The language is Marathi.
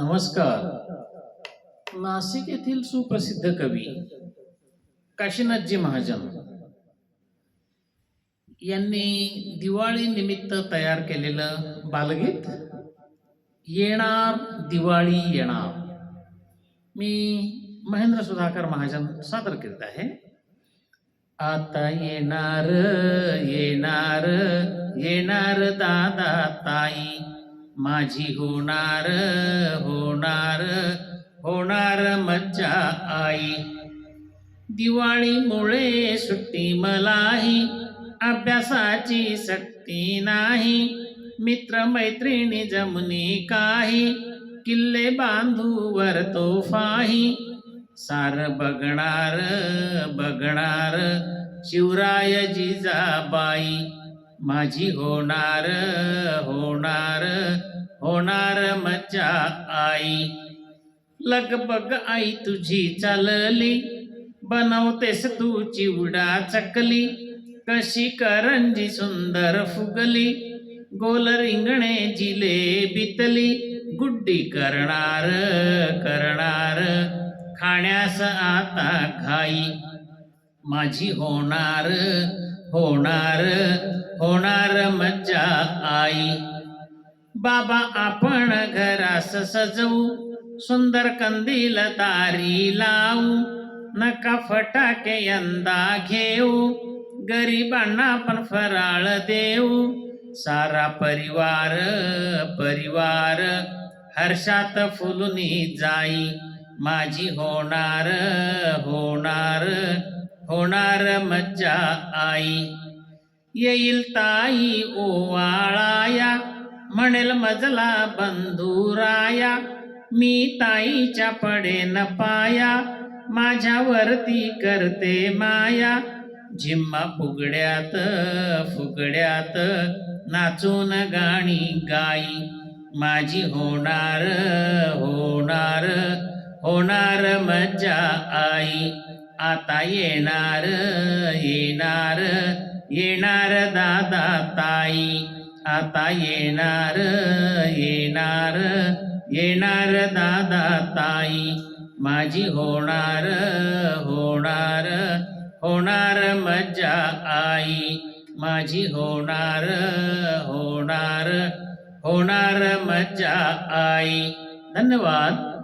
नमस्कार. नाशिक येथील सुप्रसिद्ध कवी काशीनाथजी महाजन यांनी दिवाळी निमित्त तयार केलेलं बालगीत येणार दिवाळी येणार. मी महेंद्र सुधाकर महाजन सादर करीत आहे. आता येणार येणार येणार दादा ताई. माझी होणार होणार होणार मज्जा आई. दिवाळीमुळे सुट्टी मलाही अभ्यासाची सक्ती नाही. मित्र मैत्रिणी जमनी काही किल्ले बांधूवर तोफाही. सार बघणार बघणार शिवराय जिजाबाई. माझी होणार होणार होणार मजा आई. लगबग आई तुझी चालली बनवतेस तू चिवडा चकली. कशी करंजी सुंदर फुगली गोल रिंगणे जिले बितली. गुड्डी करणार करणार खाण्यास आता घाई. माझी होणार होणार होणार मज्जा आई. बाबा आपण घरास सजवू सुंदर कंदील तारी लावू नका फटाके यंदा घेऊ गरिबांना पण फराळ देऊ. सारा परिवार परिवार हर्षात फुलूनी जाई. माझी होणार होणार होणार मज्जा आई. येईल ताई ओवाळाया म्हणेल मजला बंधुराया मी ताईच्या न पाया माझ्यावरती करते माया. झिम्मा फुगड्यात फुगड्यात नाचून गाणी गाई. माझी होणार होणार होणार मज्जा आई. आता येणार येणार येणार दादा ताई. आता येणार येणार येणार दादा ताई. माझी होणार होणार होणार मज्जा आई. माझी होणार होणार होणार मज्जा आई. धन्यवाद.